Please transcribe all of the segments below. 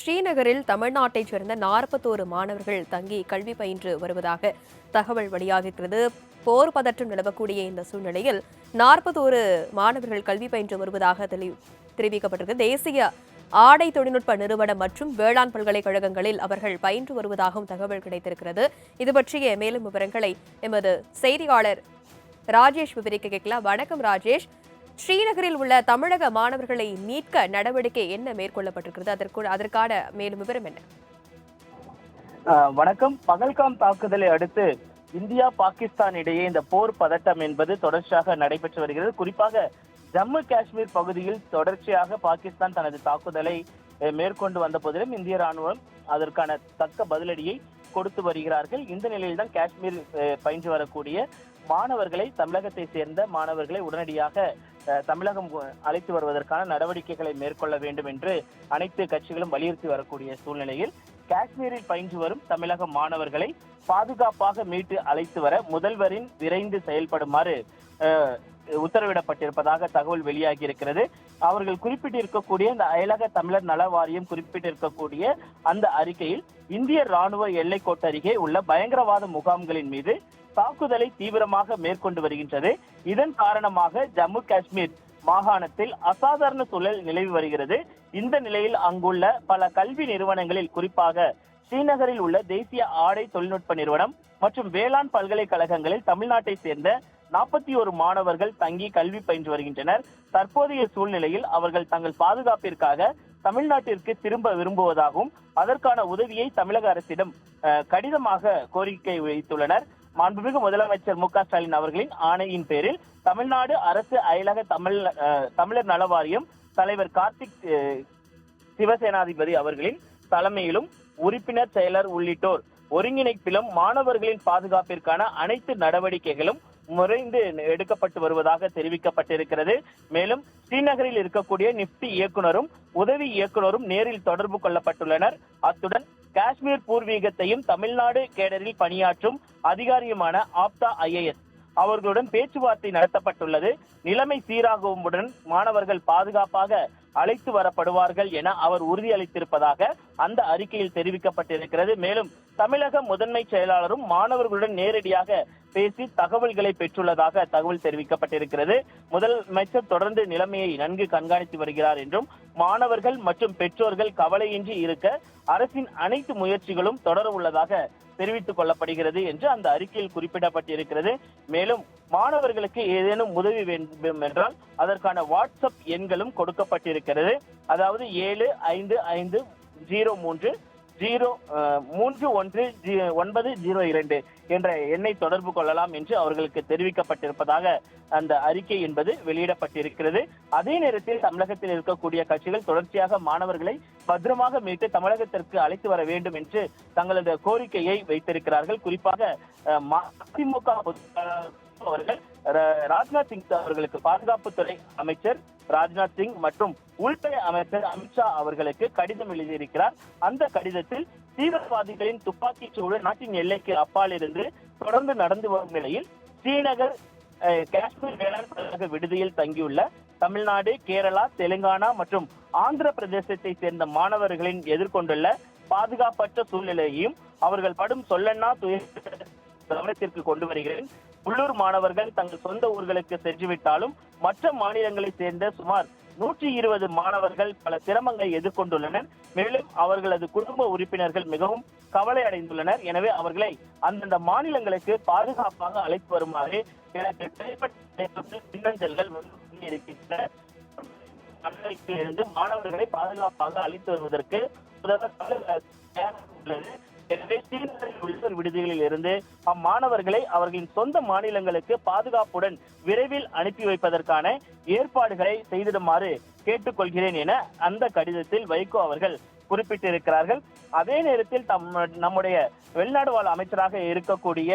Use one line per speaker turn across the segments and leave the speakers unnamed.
ஸ்ரீநகரில் தமிழ்நாட்டைச் சேர்ந்த நாற்பத்தோரு மாணவர்கள் தங்கி கல்வி பயின்று வருவதாக தகவல் வெளியாகிறது போர் பதற்றம் நிலவக்கூடிய இந்த சூழ்நிலையில் நாற்பத்தோரு மாணவர்கள் கல்வி பயின்று வருவதாக தெரிவிக்கப்பட்டிருக்கு. தேசிய ஆடை தொழில்நுட்ப நிறுவனம் மற்றும் வேளாண் பல்கலைக்கழகங்களில் அவர்கள் பயின்று வருவதாகவும் தகவல் கிடைத்திருக்கிறது. இது பற்றிய மேலும் விவரங்களை எமது செய்தியாளர் ராஜேஷ் விவரிக்க கேட்கலாம். வணக்கம் ராஜேஷ். ஸ்ரீநகரில் உள்ள தமிழக மாணவர்களை மீட்க நடவடிக்கை என்ன மேற்கொள்ளப்பட்டிருக்கிறது? அதற்கு அதற்கான மேலும் விவரம் என்ன?
வணக்கம். பகல்காம் தாக்குதலை அடுத்து இந்தியா பாகிஸ்தான் இடையே இந்த போர் பதட்டம் என்பது தொடர்ச்சியாக நடைபெற்று வருகிறது. குறிப்பாக ஜம்மு காஷ்மீர் பகுதியில் தொடர்ச்சியாக பாகிஸ்தான் தனது தாக்குதலை மேற்கொண்டு வந்த போதிலும் இந்திய ராணுவம் அதற்கான தக்க பதிலடியை கொடுத்து வருகிறார்கள். இந்த நிலையில் தான் காஷ்மீர் பயின்று வரக்கூடிய மாணவர்களை தமிழகத்தை சேர்ந்த மாணவர்களை உடனடியாக தமிழகம் அழைத்து வருவதற்கான நடவடிக்கைகளை மேற்கொள்ள வேண்டும் என்று அனைத்து கட்சிகளும் வலியுறுத்தி வரக்கூடிய சூழ்நிலையில் காஷ்மீரில் பயின்று வரும் தமிழக மாணவர்களை பாதுகாப்பாக மீட்டு அழைத்து வர முதல்வரின் விரைந்து செயல்படுமாறு அஹ், உத்தரவிடப்பட்டிருப்பதாக தகவல் வெளியாகி இருக்கிறது. அவர்கள் குறிப்பிட்டிருக்கக்கூடிய இந்த அயலக தமிழர் நல வாரியம் குறிப்பிட்டிருக்கக்கூடிய அந்த அறிக்கையில் இந்திய ராணுவ எல்லைக்கோட்டு அருகே உள்ள பயங்கரவாத முகாம்களின் மீது தாக்குதலை தீவிரமாக மேற்கொண்டு வருகின்றது. இதன் காரணமாக ஜம்மு காஷ்மீர் மாகாணத்தில் அசாதாரண சூழல் நிலவி வருகிறது. இந்த நிலையில் அங்குள்ள பல கல்வி நிறுவனங்களில் குறிப்பாக ஸ்ரீநகரில் உள்ள தேசிய ஆடை தொழில்நுட்ப நிறுவனம் மற்றும் வேளாண் பல்கலைக்கழகங்களில் தமிழ்நாட்டை சேர்ந்த நாற்பத்தி ஒரு மாணவர்கள் தங்கி கல்வி பயின்று வருகின்றனர். தற்போதைய சூழ்நிலையில் அவர்கள் தங்கள் பாதுகாப்பிற்காக தமிழ்நாட்டிற்கு திரும்ப விரும்புவதாகவும் அதற்கான உதவியை தமிழக அரசிடம் கடிதமாக கோரிக்கை வைத்துள்ளனர். மாண்புமிகு முதலமைச்சர் மு க ஸ்டாலின் அவர்களின் ஆணையின் பேரில் தமிழ்நாடு அரசு அயலக தமிழ் தமிழர் நல வாரியம் தலைவர் கார்த்திக் சிவசேனாதிபதி அவர்களின் தலைமையிலும் உறுப்பினர் செயலர் உள்ளிட்டோர் ஒருங்கிணைப்பிலும் மாணவர்களின் பாதுகாப்பிற்கான அனைத்து நடவடிக்கைகளும் முறைந்து எடுக்கப்பட்டு வருவதாக தெரிவிக்கப்பட்டிருக்கிறது. மேலும் ஸ்ரீநகரில் இருக்கக்கூடிய நிப்டி இயக்குனரும் உதவி இயக்குனரும் நேரில் தொடர்பு கொள்ளப்பட்டுள்ளனர். அத்துடன் காஷ்மீர் பூர்வீகத்தையும் தமிழ்நாடு கேடரில் பணியாற்றும் அதிகாரியுமான ஆப்தா ஐஏஎஸ். அவர்களுடன் பேச்சுவார்த்தை நடத்தப்பட்டுள்ளது. நிலைமை சீராகுவுடன் மாணவர்கள் பாதுகாப்பாக அழைத்து வரப்படுவார்கள் என அவர் உறுதியளித்திருப்பதாக அந்த அறிக்கையில் தெரிவிக்கப்பட்டிருக்கிறது. மேலும் தமிழக முதன்மை செயலாளரும் மாணவர்களுடன் நேரடியாக பேசி தகவல்களை பெற்றுள்ளதாக தகவல் தெரிவிக்கப்பட்டிருக்கிறது. முதலமைச்சர் தொடர்ந்து நிலைமையை நன்கு கண்காணித்து வருகிறார் என்றும் மாணவர்கள் மற்றும் பெற்றோர்கள் கவலையின்றி இருக்க அரசின் அனைத்து முயற்சிகளும் தொடர உள்ளதாக தெரிவித்துக் கொள்ளப்படுகிறது என்று அந்த அறிக்கையில் குறிப்பிடப்பட்டிருக்கிறது. மேலும் மாணவர்களுக்கு ஏதேனும் உதவி வேண்டும் என்றால் அதற்கான வாட்ஸ்அப் எண்களும் கொடுக்கப்பட்டிருக்கிறது. அதாவது ஏழு ஐந்து ஐந்து ஜீரோ மூன்று ஜீரோ மூன்று ஒன்று ஜீ- ஒன்பது ஜீரோ இரண்டு என்ற எண்ணை தொடர்பு கொள்ளலாம் என்று அவர்களுக்கு தெரிவிக்கப்பட்டிருப்பதாக அந்த அறிக்கை என்பது வெளியிடப்பட்டிருக்கிறது. அதே நேரத்தில் தமிழகத்தில் இருக்கக்கூடிய கட்சிகள் தொடர்ச்சியாக மாணவர்களை பத்திரமாக மீட்டு தமிழகத்திற்கு அழைத்து வர வேண்டும் என்று தங்களது கோரிக்கையை வைத்திருக்கிறார்கள். குறிப்பாக அதிமுக அவர்கள் ராஜ்நாத் சிங் அவர்களுக்கு பாதுகாப்புத்துறை அமைச்சர் ராஜ்நாத் சிங் மற்றும் உள்துறை அமைச்சர் அமித்ஷா அவர்களுக்கு கடிதம் எழுதியிருக்கிறார். அந்த கடிதத்தில் தீவிரவாதிகளின் துப்பாக்கிச் சூடு நாட்டின் எல்லைக்கு அப்பால் இருந்து தொடர்ந்து நடந்து வரும் நிலையில் ஸ்ரீநகர் காஷ்மீர் வேளாண் கழக விடுதியில் தங்கியுள்ள தமிழ்நாடு கேரளா தெலுங்கானா மற்றும் ஆந்திர பிரதேசத்தை சேர்ந்த மாணவர்களின் எதிர்கொண்டுள்ள பாதுகாப்பற்ற சூழ்நிலையையும் அவர்கள் படும் சொல்லன்னா துயர கவனத்திற்கு கொண்டு வருகிறேன். உள்ளூர் மாணவர்கள் தங்கள் சொந்த ஊர்களுக்கு சென்றுவிட்டாலும் மற்ற மாநிலங்களைச் சேர்ந்த சுமார் நூற்றி இருபது மாணவர்கள் பல சிரமங்களை எதிர்கொண்டுள்ளனர். மேலும் அவர்களது குடும்ப உறுப்பினர்கள் மிகவும் கவலை அடைந்துள்ளனர். எனவே அவர்களை அந்தந்த மாநிலங்களுக்கு பாதுகாப்பாக அழைத்து வருமாறு எனக்கு தனிப்பட்ட மின்னஞ்சல்கள் இருக்கின்றன இருந்து மாணவர்களை பாதுகாப்பாக அழைத்து வருவதற்கு உதவ உள்ளது. எனவே ஸ்ரீநகரில் விடுதிகளில் இருந்து அம்மாணவர்களை அவர்களின் சொந்த மாநிலங்களுக்கு பாதுகாப்புடன் விரைவில் அனுப்பி வைப்பதற்கான ஏற்பாடுகளை செய்திடுமாறு கேட்டுக்கொள்கிறேன் என அந்த கடிதத்தில் வைகோ அவர்கள் குறிப்பிட்டிருக்கிறார்கள். அதே நேரத்தில் தம் நம்முடைய வெளிநாடு வாழ் அமைச்சராக இருக்கக்கூடிய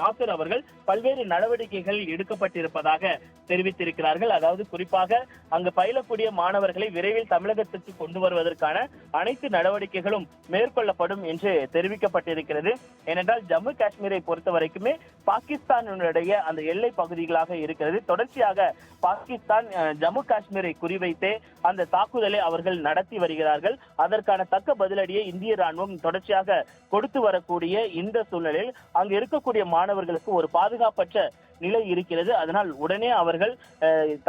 நாசர் அவர்கள் பல்வேறு நடவடிக்கைகள் எடுக்கப்பட்டிருப்பதாக தெரிவித்திருக்கிறார்கள். அதாவது குறிப்பாக அங்கு பயிலக்கூடிய மாணவர்களை விரைவில் தமிழகத்திற்கு கொண்டு வருவதற்கான அனைத்து நடவடிக்கைகளும் மேற்கொள்ளப்படும் என்று தெரிவிக்கப்பட்டிருக்கிறது. ஏனென்றால் ஜம்மு காஷ்மீரை பொறுத்த வரைக்குமே பாகிஸ்தானுடைய அந்த எல்லை பகுதிகளாக இருக்கிறது. தொடர்ச்சியாக பாகிஸ்தான் ஜம்மு காஷ்மீரை குறிவைத்தே அந்த தாக்குதலை அவர்கள் நடத்தி வருகிறார்கள். அதற்கு அதற்கான தக்க பதிலடியை இந்திய ராணுவம் தொடர்ச்சியாக கொடுத்து வரக்கூடிய இந்த சூழ்நிலையில் அங்கு இருக்கக்கூடிய மாணவர்களுக்கு ஒரு பாதுகாப்பற்ற நிலை இருக்கிறது. அதனால் உடனே அவர்கள்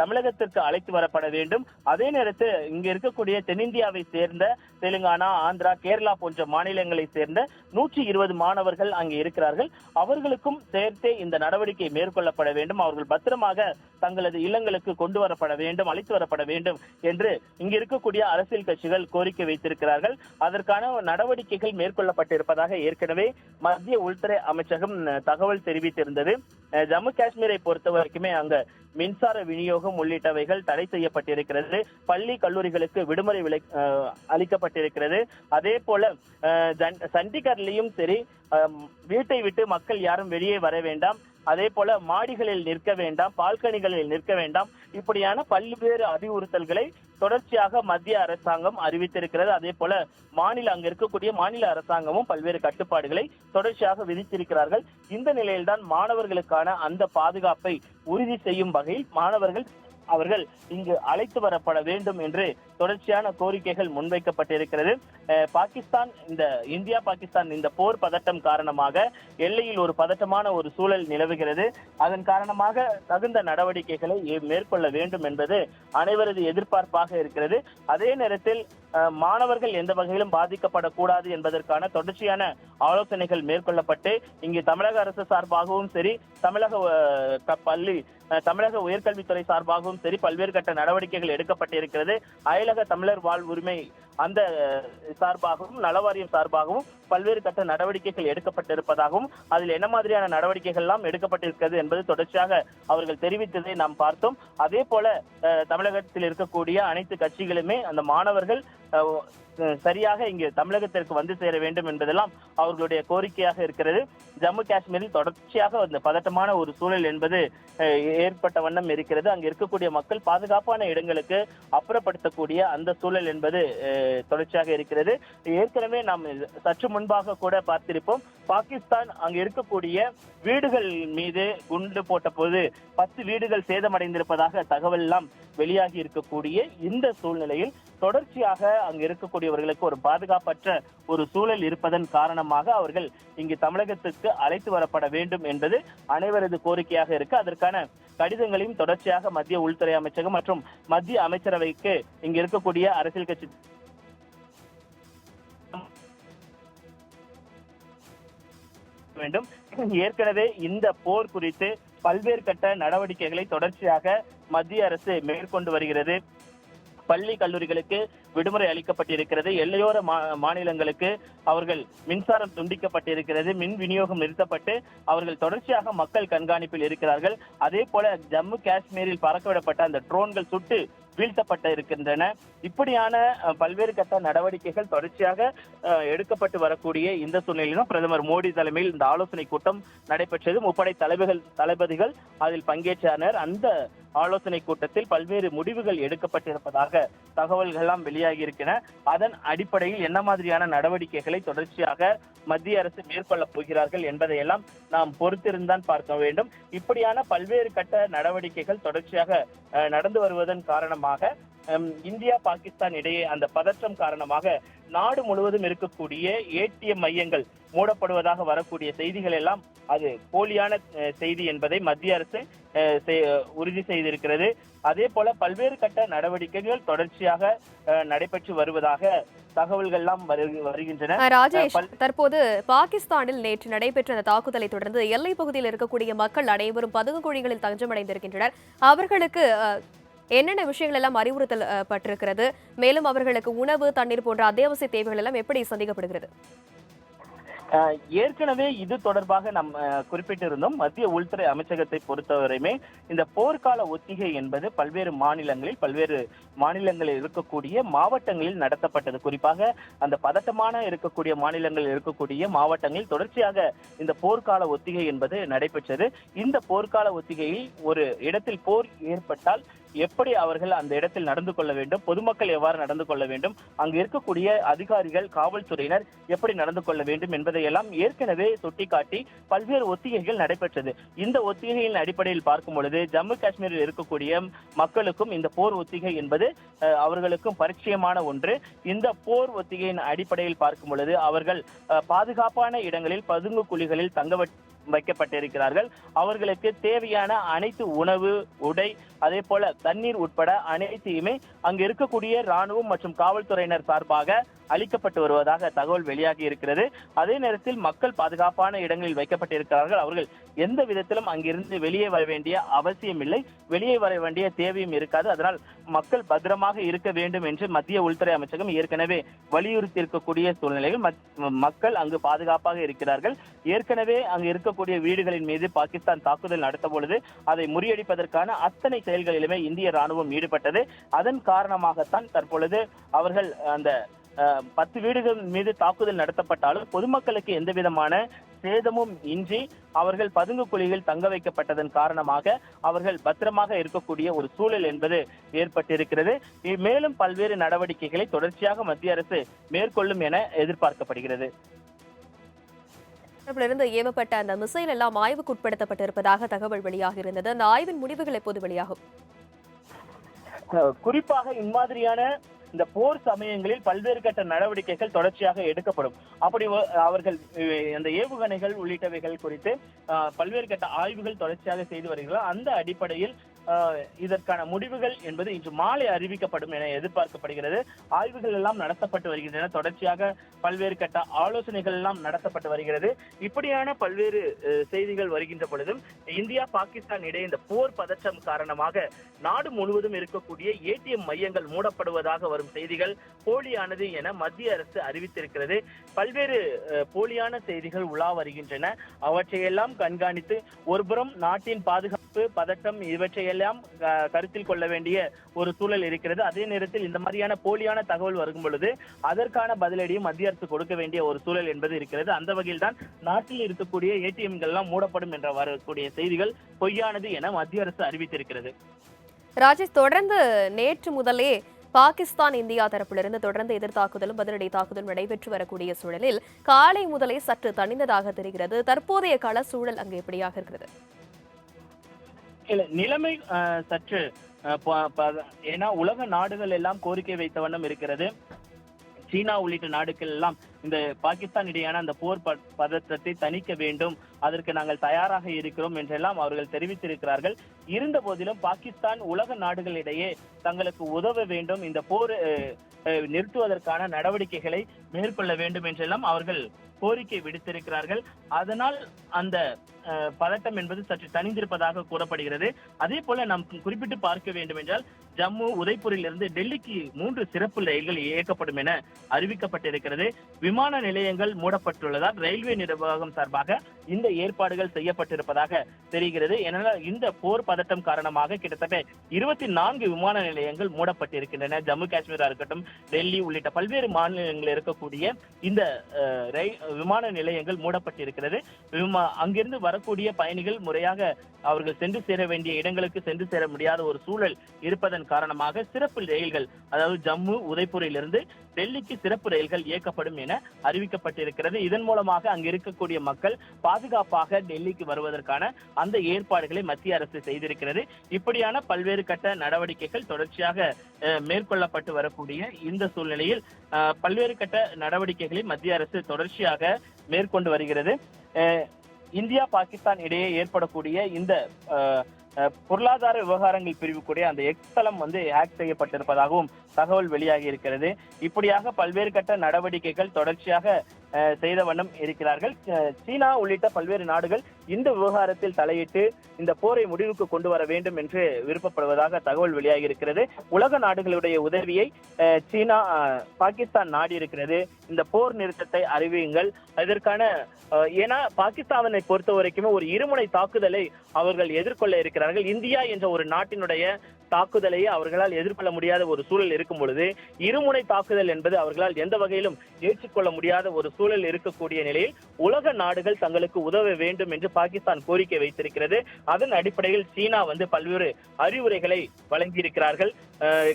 தமிழகத்திற்கு அழைத்து வரப்பட வேண்டும். அதே நேரத்தில் இங்க இருக்கக்கூடிய தென்னிந்தியாவை சேர்ந்த தெலுங்கானா ஆந்திரா கேரளா போன்ற மாநிலங்களை சேர்ந்த நூற்றி இருபது மாணவர்கள் அங்கே இருக்கிறார்கள். அவர்களுக்கும் சேர்த்தே இந்த நடவடிக்கை மேற்கொள்ளப்பட வேண்டும். அவர்கள் பத்திரமாக தங்களது இல்லங்களுக்கு கொண்டு வரப்பட வேண்டும் அழைத்து வரப்பட வேண்டும் என்று இங்கு இருக்கக்கூடிய அரசியல் கட்சிகள் கோரிக்கை வைத்திருக்கிறார்கள். அதற்கான நடவடிக்கைகள் மேற்கொள்ளப்பட்டிருப்பதாக ஏற்கனவே மத்திய உள்துறை அமைச்சகம் தகவல் தெரிவித்திருந்தது. ஜம்மு காஷ்மீரை பொறுத்த வரைக்குமே அங்க மின்சார விநியோகம் உள்ளிட்டவைகள் தடை செய்யப்பட்டிருக்கிறது. பள்ளி கல்லூரிகளுக்கு விடுமுறை விலை அளிக்கப்பட்டிருக்கிறது. அதே போல சண்டிகர்லயும் சரி வீட்டை விட்டு மக்கள் யாரும் வெளியே வர வேண்டாம். அதே போல மாடிகளில் நிற்க வேண்டாம் பால்கனிகளில் நிற்க வேண்டாம். இப்படியான பல்வேறு அறிவுறுத்தல்களை தொடர்ச்சியாக மத்திய அரசாங்கம் அறிவித்திருக்கிறது. அதே போல மாநில அங்க இருக்கக்கூடிய மாநில அரசாங்கமும் பல்வேறு கட்டுப்பாடுகளை தொடர்ச்சியாக விதித்திருக்கிறார்கள். இந்த நிலையில்தான் மாணவர்களுக்கான அந்த பாதுகாப்பை உறுதி செய்யும் வகையில் மாணவர்கள் அவர்கள் இங்கு அழைத்து வரப்பட வேண்டும் என்று தொடர்ச்சியான கோரிக்கைகள் முன்வைக்கப்பட்டிருக்கிறது. பாகிஸ்தான் இந்த இந்தியா பாகிஸ்தான் இந்த போர் பதட்டம் காரணமாக எல்லையில் ஒரு பதட்டமான ஒரு சூழல் நிலவுகிறது. அதன் காரணமாக தகுந்த நடவடிக்கைகளை மேற்கொள்ள வேண்டும் என்பது அனைவரது எதிர்பார்ப்பாக இருக்கிறது. அதே நேரத்தில் மாணவர்கள் எந்த வகையிலும் பாதிக்கப்படக்கூடாது என்பதற்கான தொடர்ச்சியான ஆலோசனைகள் மேற்கொள்ளப்பட்டு இங்கு தமிழக அரசு சார்பாகவும் சரி தமிழக பள்ளி தமிழக உயர்கல்வித்துறை சார்பாகவும் சரி பல்வேறு கட்ட நடவடிக்கைகள் எடுக்கப்பட்டிருக்கிறது. அயலக தமிழர் வாழ் உரிமை அந்த சார்பாகவும் நலவாரியம் சார்பாகவும் பல்வேறு கட்ட நடவடிக்கைகள் எடுக்கப்பட்டிருப்பதாகவும் அதில் என்ன மாதிரியான நடவடிக்கைகள் எல்லாம் எடுக்கப்பட்டிருக்கிறது என்பது தொடர்ச்சியாக அவர்கள் தெரிவித்ததை நாம் பார்த்தோம். அதே போல தமிழகத்தில் இருக்கக்கூடிய அனைத்து கட்சிகளுமே அந்த மாணவர்கள் சரியாக இங்கு தமிழகத்திற்கு வந்து சேர வேண்டும் என்பதெல்லாம் அவர்களுடைய கோரிக்கையாக இருக்கிறது. ஜம்மு காஷ்மீரில் தொடர்ச்சியாக அந்த பதட்டமான ஒரு சூழல் என்பது ஏற்பட்ட வண்ணம் இருக்கிறது. அங்கு இருக்கக்கூடிய மக்கள் பாதுகாப்பான இடங்களுக்கு அப்புறப்படுத்தக்கூடிய அந்த சூழல் என்பது தொடர்ச்சியாக இருக்கிறது. ஏற்கனவே நாம் சற்று முன்பாக கூட பார்த்திருப்போம் பாகிஸ்தான் அங்கு இருக்கக்கூடிய வீடுகள் மீது குண்டு போட்ட போது பத்து வீடுகள் சேதமடைந்திருப்பதாக தகவல் எல்லாம் வெளியாகி இருக்கக்கூடிய இந்த சூழ்நிலையில் தொடர்ச்சியாக அங்கு இருக்கக்கூடியவர்களுக்கு ஒரு பாதுகாப்பற்ற ஒரு சூழல் இருப்பதன் காரணமாக அவர்கள் இங்கு தமிழகத்துக்கு அழைத்து வரப்பட வேண்டும் என்பது அனைவரது கோரிக்கையாக இருக்கு. அதற்கான கடிதங்களையும் தொடர்ச்சியாக மத்திய உள்துறை அமைச்சகம் மற்றும் மத்திய அமைச்சரவைக்கு இங்கு இருக்கக்கூடிய அரசியல் கட்சி வேண்டும். ஏற்கனவே இந்த போர் குறித்து பல்வேறு கட்ட நடவடிக்கைகளை தொடர்ச்சியாக மத்திய அரசு மேற்கொண்டு வருகிறது. பள்ளி கல்லூரிகளுக்கு விடுமுறை அளிக்கப்பட்டிருக்கிறது. எல்லையோர மா- மாநிலங்களுக்கு அவர்கள் மின்சாரம் துண்டிக்கப்பட்டிருக்கிறது. மின் விநியோகம் நிறுத்தப்பட்டு அவர்கள் தொடர்ச்சியாக மக்கள் கண்காணிப்பில் இருக்கிறார்கள். அதே போல ஜம்மு காஷ்மீரில் பறக்கவிடப்பட்ட அந்த ட்ரோன்கள் சுட்டு வீழ்த்தப்பட்டு இருக்கின்றன. இப்படியான பல்வேறு கட்ட நடவடிக்கைகள் தொடர்ச்சியாக எடுக்கப்பட்டு வரக்கூடிய இந்த சூழ்நிலையிலும் பிரதமர் மோடி தலைமையில் இந்த ஆலோசனை கூட்டம் நடைபெற்றது. முப்படை தலைவர்கள் தளபதிகள் அதில் பங்கேற்றனர். அந்த ஆலோசனை கூட்டத்தில் பல்வேறு முடிவுகள் எடுக்கப்பட்டிருப்பதாக தகவல்கள் எல்லாம் வெளியாகி இருக்கின்றன அதன் அடிப்படையில் என்ன மாதிரியான நடவடிக்கைகளை தொடர்ச்சியாக மத்திய அரசு மேற்கொள்ளப் போகிறார்கள் என்பதையெல்லாம் நாம் பொறுத்திருந்தான் பார்க்க வேண்டும். இப்படியான பல்வேறு கட்ட நடவடிக்கைகள் தொடர்ச்சியாக நடந்து வருவதன் காரணமாக இந்தியா பாகிஸ்தான் இடையே அந்த பதற்றம் காரணமாக நாடு முழுவதும் இருக்கக்கூடிய ஏடிஎம் மையங்கள் மூடப்படுவதாக வரக்கூடிய செய்திகள் எல்லாம் அது போலியான செய்தி என்பதை மத்திய அரசு உறுதி செய்திருக்கிறது. அதே போல பல்வேறு கட்ட நடவடிக்கைகள் தொடர்ச்சியாக நடைபெற்று வருவதாக தகவல்கள் எல்லாம் வருகி- வருகின்றன
ராஜேஷ் தற்போது பாகிஸ்தானில் நேற்று நடைபெற்ற அந்த தாக்குதலை தொடர்ந்து எல்லைப் பகுதியில் இருக்கக்கூடிய மக்கள் அனைவரும் பதுங்கு குழிகளில் தஞ்சமடைந்திருக்கின்றனர். அவர்களுக்கு என்னென்ன விஷயங்கள் எல்லாம் அறிவுறுத்தப்பட்டிருக்கிறது? பட்டிருக்கிறது மேலும் அவர்களுக்கு உணவு தண்ணீர் போன்ற அத்தியாவசிய தேவைகள் எல்லாம் எப்படி சந்திக்கப்படுகிறது?
ஏற்கனவே இது தொடர்பாக நம்ம குறிப்பிட்டிருந்தோம். மத்திய உள்துறை அமைச்சகத்தை பொறுத்தவரையுமே இந்த போர்க்கால ஒத்திகை என்பது பல்வேறு மாநிலங்களில் பல்வேறு மாநிலங்களில் இருக்கக்கூடிய மாவட்டங்களில் நடத்தப்பட்டது. குறிப்பாக அந்த பதட்டமான இருக்கக்கூடிய மாநிலங்களில் இருக்கக்கூடிய மாவட்டங்களில் தொடர்ச்சியாக இந்த போர்க்கால ஒத்திகை என்பது நடைபெற்றது. இந்த போர்க்கால ஒத்திகையில் ஒரு இடத்தில் போர் ஏற்பட்டால் எப்படி அவர்கள் அந்த இடத்தில் நடந்து கொள்ள வேண்டும் பொதுமக்கள் எவ்வாறு நடந்து கொள்ள வேண்டும் அங்கு இருக்கக்கூடிய அதிகாரிகள் காவல்துறையினர் எப்படி நடந்து கொள்ள வேண்டும் என்பதையெல்லாம் ஏற்கனவே சுட்டிக்காட்டி பல்வேறு ஒத்திகைகள் நடைபெற்றது. இந்த ஒத்திகையின் அடிப்படையில் பார்க்கும் பொழுது ஜம்மு காஷ்மீரில் இருக்கக்கூடிய மக்களுக்கும் இந்த போர் ஒத்திகை என்பது அஹ், அவர்களுக்கும் பரிச்சயமான ஒன்று. இந்த போர் ஒத்திகையின் அடிப்படையில் பார்க்கும் பொழுது அவர்கள் அஹ், பாதுகாப்பான இடங்களில் பதுங்கு குழிகளில் தங்க வைக்கப்பட்டிருக்கிறார்கள். அவர்களுக்கு தேவையான அனைத்து உணவு உடை அதே போல தண்ணீர் உட்பட அனைத்தையுமே அங்கு இருக்கக்கூடிய ராணுவம் மற்றும் காவல்துறையினர் சார்பாக அளிக்கப்பட்டு வருவதாக தகவல் வெளியாகி இருக்கிறது. அதே நேரத்தில் மக்கள் பாதுகாப்பான இடங்களில் வைக்கப்பட்டிருக்கிறார்கள். அவர்கள் எந்த விதத்திலும் அங்கிருந்து வெளியே வர வேண்டிய அவசியம் இல்லை. வெளியே வர வேண்டிய தேவையும் இருக்காது. அதனால் மக்கள் பத்திரமாக இருக்க வேண்டும் என்று மத்திய உள்துறை அமைச்சகம் ஏற்கனவே வலியுறுத்தி இருக்கக்கூடிய சூழ்நிலையில் மக்கள் அங்கு பாதுகாப்பாக இருக்கிறார்கள். ஏற்கனவே அங்கு இருக்கக்கூடிய வீடுகளின் மீது பாகிஸ்தான் தாக்குதல் நடத்த பொழுது அதை முறியடிப்பதற்கான அத்தனை செயல்களிலுமே இந்திய ராணுவம் ஈடுபட்டது. அதன் காரணமாகத்தான் தற்பொழுது அவர்கள் அந்த பத்து வீடுகள் மீது தாக்குதல் நடத்தப்பட்டாலும் பொதுமக்களுக்கு எந்த விதமான சேதமும் இன்றி அவர்கள் பதுங்கு குழியில் தங்க வைக்கப்பட்டதன் காரணமாக அவர்கள் பத்திரமாக இருக்கக்கூடிய ஒரு சூழல் என்பது ஏற்பட்டிருக்கிறது. மேலும் பல்வேறு நடவடிக்கைகளை தொடர்ச்சியாக மத்திய அரசு மேற்கொள்ளும் என எதிர்பார்க்கப்படுகிறது.
இருந்து ஏவப்பட்ட அந்த மிசைல் எல்லாம் ஆய்வுக்கு உட்படுத்தப்பட்டிருப்பதாக தகவல் வெளியாக இருந்தது. அந்த ஆய்வின் முடிவுகள் எப்போது வெளியாகும்.
குறிப்பாக இம்மாதிரியான இந்த போர் சமயங்களில் பல்வேறு கட்ட நடவடிக்கைகள் தொடர்ச்சியாக எடுக்கப்படும். அப்படி அவர்கள் அந்த ஏவுகணைகள் உள்ளிட்டவைகள் குறித்து பல்வேறு கட்ட ஆய்வுகள் தொடர்ச்சியாக செய்து வருகிறார்கள். அந்த அடிப்படையில் இதற்கான முடிவுகள் என்பது இன்று மாலை அறிவிக்கப்படும் என எதிர்பார்க்கப்படுகிறது. ஆய்வுகள் எல்லாம் நடத்தப்பட்டு வருகின்றன. தொடர்ச்சியாக பல்வேறு கட்ட ஆலோசனைகள் எல்லாம் நடத்தப்பட்டு வருகிறது. இப்படியான பல்வேறு செய்திகள் வருகின்ற பொழுதும் இந்தியா பாகிஸ்தான் இடையே இந்த போர் பதற்றம் காரணமாக நாடு முழுவதும் இருக்கக்கூடிய ஏடிஎம் மையங்கள் மூடப்படுவதாக வரும் செய்திகள் போலியானது என மத்திய அரசு அறிவித்திருக்கிறது. பல்வேறு அஹ், போலியான செய்திகள் உலா வருகின்றன. அவற்றையெல்லாம் கண்காணித்து ஒருபுறம் நாட்டின் பாதுகாப்பு பதட்டம் இவற்றையெல்லாம் கருத்தில் கொள்ள வேண்டிய ஒரு சூழல் இருக்கிறது. அதே நேரத்தில் இந்த மாதிரியான போலியான தகவல் வரும் பொழுது அதற்கான பதிலடியும் மத்திய அரசு கொடுக்க வேண்டிய ஒரு சூழல் என்பது இருக்கிறது. அந்த வகையில் தான் நாட்டில் இருக்கக்கூடிய ஏடிஎம்கள் எல்லாம் மூடப்படும் என்ற வரக்கூடிய செய்திகள் பொய்யானது என மத்திய அரசு அறிவித்திருக்கிறது.
ராஜேஷ் தொடர்ந்து நேற்று முதலே பாகிஸ்தான் இந்தியா தரப்பிலிருந்து தொடர்ந்து எதிர்த்தாக்குதலும் பதிலடி தாக்குதலும் நடைபெற்று வரக்கூடிய சூழலில் காலை முதலே சற்று தணிந்ததாக தெரிகிறது. தற்போதைய கள சூழல் அங்கு எப்படியாக இருக்கிறது?
இல்ல நிலைமை அஹ், சற்று அஹ், ப- ஏன்னா உலக நாடுகள் எல்லாம் கோரிக்கை வைத்த வண்ணம் இருக்கிறது. சீனா உள்ளிட்ட நாடுகள் எல்லாம் இந்த பாகிஸ்தான் இடையான அந்த போர் பதற்றத்தை தணிக்க வேண்டும். அதற்கு நாங்கள் தயாராக இருக்கிறோம் என்றெல்லாம் அவர்கள் தெரிவித்திருக்கிறார்கள். இருந்த போதிலும் பாகிஸ்தான் உலக நாடுகளிடையே தங்களுக்கு உதவ வேண்டும் இந்த போர் நிறுத்துவதற்கான நடவடிக்கைகளை மேற்கொள்ள வேண்டும் என்றெல்லாம் அவர்கள் கோரிக்கை விடுத்திருக்கிறார்கள். அதனால் அந்த பதட்டம் என்பது சற்று தணிந்திருப்பதாக கூறப்படுகிறது. அதே போல நாம் குறிப்பிட்டு பார்க்க வேண்டும் என்றால் ஜம்மு உதய்பூரில் இருந்து டெல்லிக்கு மூன்று சிறப்பு ரயில்கள் இயக்கப்படும் என அறிவிக்கப்பட்டிருக்கிறது. விமான நிலையங்கள் மூடப்பட்டுள்ளதால் ரயில்வே நிர்வாகம் சார்பாக இந்த ஏற்பாடுகள் செய்யப்பட்டிருப்பதாக தெரிகிறது. ஏனென்றால் இந்த போர் பதட்டம் காரணமாக கிட்டத்தட்ட இருபத்தி நான்கு விமான நிலையங்கள் மூடப்பட்டிருக்கின்றன. ஜம்மு காஷ்மீரா இருக்கட்டும் டெல்லி உள்ளிட்ட பல்வேறு மாநிலங்களில் இருக்கக்கூடிய இந்த விமான நிலையங்கள் மூடப்பட்டிருக்கிறது. அங்கிருந்து வரக்கூடிய பயணிகள் முறையாக அவர்கள் சென்று சேர வேண்டிய இடங்களுக்கு சென்று சேர முடியாத ஒரு சூழல் இருப்பதன் காரணமாக சிறப்பு ரயில்கள் அதாவது ஜம்மு உதய்பூரிலிருந்து டெல்லிக்கு சிறப்பு ரயில்கள் இயக்கப்படும் என அறிவிக்கப்பட்டிருக்கிறது. இதன் மூலமாக அங்கு இருக்கக்கூடிய மக்கள் பாதுகாப்பு பாதுகாப்பாக டெல்லிக்கு வருவதற்கான அந்த ஏற்பாடுகளை மத்திய அரசு செய்திருக்கிறது. இப்படியான பல்வேறு கட்ட நடவடிக்கைகள் தொடர்ச்சியாக மேற்கொள்ளப்பட்டு வரக்கூடிய இந்த சூழ்நிலையில் பல்வேறு கட்ட நடவடிக்கைகளை மத்திய அரசு தொடர்ச்சியாக மேற்கொண்டு வருகிறது. இந்தியா பாகிஸ்தான் இடையே ஏற்படக்கூடிய இந்த ஆஹ் பொருளாதார விவகாரங்கள் பிரிவுக்குடைய அந்த எக்ஸ்தலம் வந்து ஹேக் செய்யப்பட்டிருப்பதாகவும் தகவல் வெளியாகி இருக்கிறது. இப்படியாக பல்வேறு கட்ட நடவடிக்கைகள் தொடர்ச்சியாக செய்த வண்ணம் இருக்கிறார்கள். சீனா உள்ளிட்ட பல்வேறு நாடுகள் இந்த விவகாரத்தில் தலையிட்டு இந்த போரை முடிவுக்கு கொண்டு வர வேண்டும் என்று விருப்பப்படுவதாக தகவல் வெளியாகி இருக்கிறது. உலக நாடுகளுடைய உதவியை சீனா பாகிஸ்தான் நாடி இருக்கிறது. இந்த போர் நிறுத்தத்தை அறிவியுங்கள். அதற்கான ஏன்னா பாகிஸ்தானை பொறுத்த வரைக்குமே ஒரு இருமுனை தாக்குதலை அவர்கள் எதிர்கொள்ள இருக்கிறார்கள். இந்தியா என்ற ஒரு நாட்டினுடைய தாக்குதலையே அவர்களால் எதிர்கொள்ள முடியாத ஒரு சூழல் இருக்கும் பொழுது இருமுனை தாக்குதல் என்பது அவர்களால் எந்த வகையிலும் ஏற்றுக்கொள்ள முடியாத ஒரு சூழல் இருக்கக்கூடிய நிலையில் உலக நாடுகள் தங்களுக்கு உதவ வேண்டும் என்று பாகிஸ்தான் கோரிக்கை வைத்திருக்கிறது. அதன் அடிப்படையில் சீனா வந்து பல்வேறு அறிவுரைகளை வழங்கியிருக்கிறார்கள்.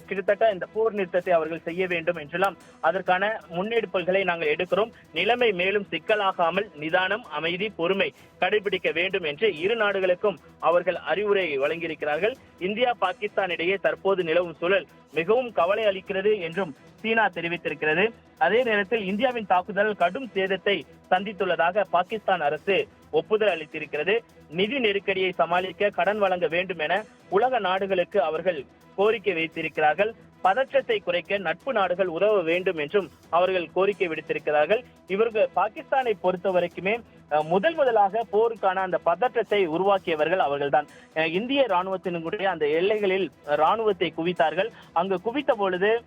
கிட்டத்தட்ட இந்த போர் நிறுத்தத்தை அவர்கள் செய்ய வேண்டும் என்றெல்லாம் அதற்கான முன்னெடுப்புகளை நாங்கள் எடுக்கிறோம். நிலைமை மேலும் சிக்கலாகாமல் நிதானம் அமைதி பொறுமை கடைபிடிக்க வேண்டும் என்று இரு நாடுகளுக்கும் அவர்கள் அறிவுரை வழங்கியிருக்கிறார்கள். இந்தியா பாகிஸ்தான் இடையே தற்போது நிலவும் சூழல் மிகவும் கவலை அளிக்கிறது என்றும் சீனா தெரிவித்திருக்கிறது. அதே நேரத்தில் இந்தியாவின் தாக்குதல் கடும் சேதத்தை சந்தித்துள்ளதாக பாகிஸ்தான் அரசு ஒப்புதல் அளித்திருக்கிறது. நிதி நெருக்கடியை சமாளிக்க கடன் வழங்க வேண்டும் என உலக நாடுகளுக்கு அவர்கள் கோரிக்கை வைத்திருக்கிறார்கள். பதற்றத்தை குறைக்க நட்பு நாடுகள் உதவ வேண்டும் என்றும் அவர்கள் கோரிக்கை விடுத்திருக்கிறார்கள். இவர்கள் பாகிஸ்தானை பொறுத்த வரைக்குமே முதல் முதலாக போருக்கான அந்த பதற்றத்தை உருவாக்கியவர்கள் அவர்கள்தான். இந்திய ராணுவத்தினுடைய அந்த எல்லைகளில் ராணுவத்தை குவித்தார்கள். அங்கு குவித்த பொழுது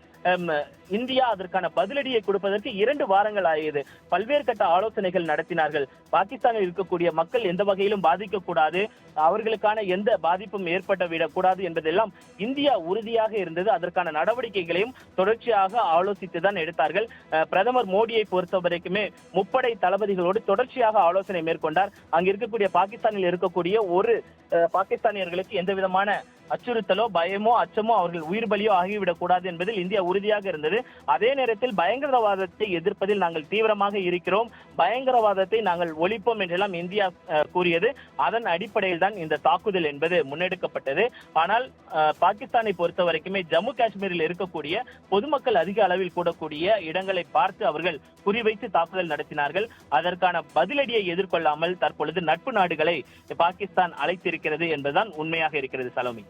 இந்தியா அதற்கான பதிலடியை கொடுப்பதற்கு இரண்டு வாரங்கள் ஆகியது பல்வேறு கட்ட ஆலோசனைகள் நடத்தினார்கள். பாகிஸ்தானில் இருக்கக்கூடிய மக்கள் எந்த வகையிலும் பாதிக்கக்கூடாது. அவர்களுக்கான எந்த பாதிப்பும் ஏற்பட்டு விடக்கூடாது என்பதெல்லாம் இந்தியா உறுதியாக இருந்தது. அதற்கான நடவடிக்கைகளையும் தொடர்ச்சியாக ஆலோசித்து தான் எடுத்தார்கள் பிரதமர் மோடியை பொறுத்த வரைக்குமே முப்படை தளபதிகளோடு தொடர்ச்சியாக ஆலோசனை மேற்கொண்டார். அங்கு இருக்கக்கூடிய பாகிஸ்தானில் இருக்கக்கூடிய ஒரு அஹ், பாகிஸ்தானியர்களுக்கு எந்த விதமான அச்சுறுத்தலோ பயமோ அச்சமோ அவர்கள் உயிர் பலியோ ஆகிவிடக்கூடாது என்பதில் இந்தியா உறுதியாக இருந்தது. அதே நேரத்தில் பயங்கரவாதத்தை எதிர்ப்பதில் நாங்கள் தீவிரமாக இருக்கிறோம். பயங்கரவாதத்தை நாங்கள் ஒழிப்போம் என்றெல்லாம் இந்தியா கூறியது. அதன் அடிப்படையில் தான் இந்த தாக்குதல் என்பது முன்னெடுக்கப்பட்டது. ஆனால் பாகிஸ்தானை பொறுத்த வரைக்குமே ஜம்மு காஷ்மீரில் இருக்கக்கூடிய பொதுமக்கள் அதிக அளவில் கூடக்கூடிய இடங்களை பார்த்து அவர்கள் குறிவைத்து தாக்குதல் நடத்தினார்கள். அதற்கான பதிலடியை எதிர்கொள்ளாமல் தற்பொழுது நட்பு நாடுகளை பாகிஸ்தான் அழைத்திருக்கிறது என்பதுதான் உண்மையாக இருக்கிறது சலோமி.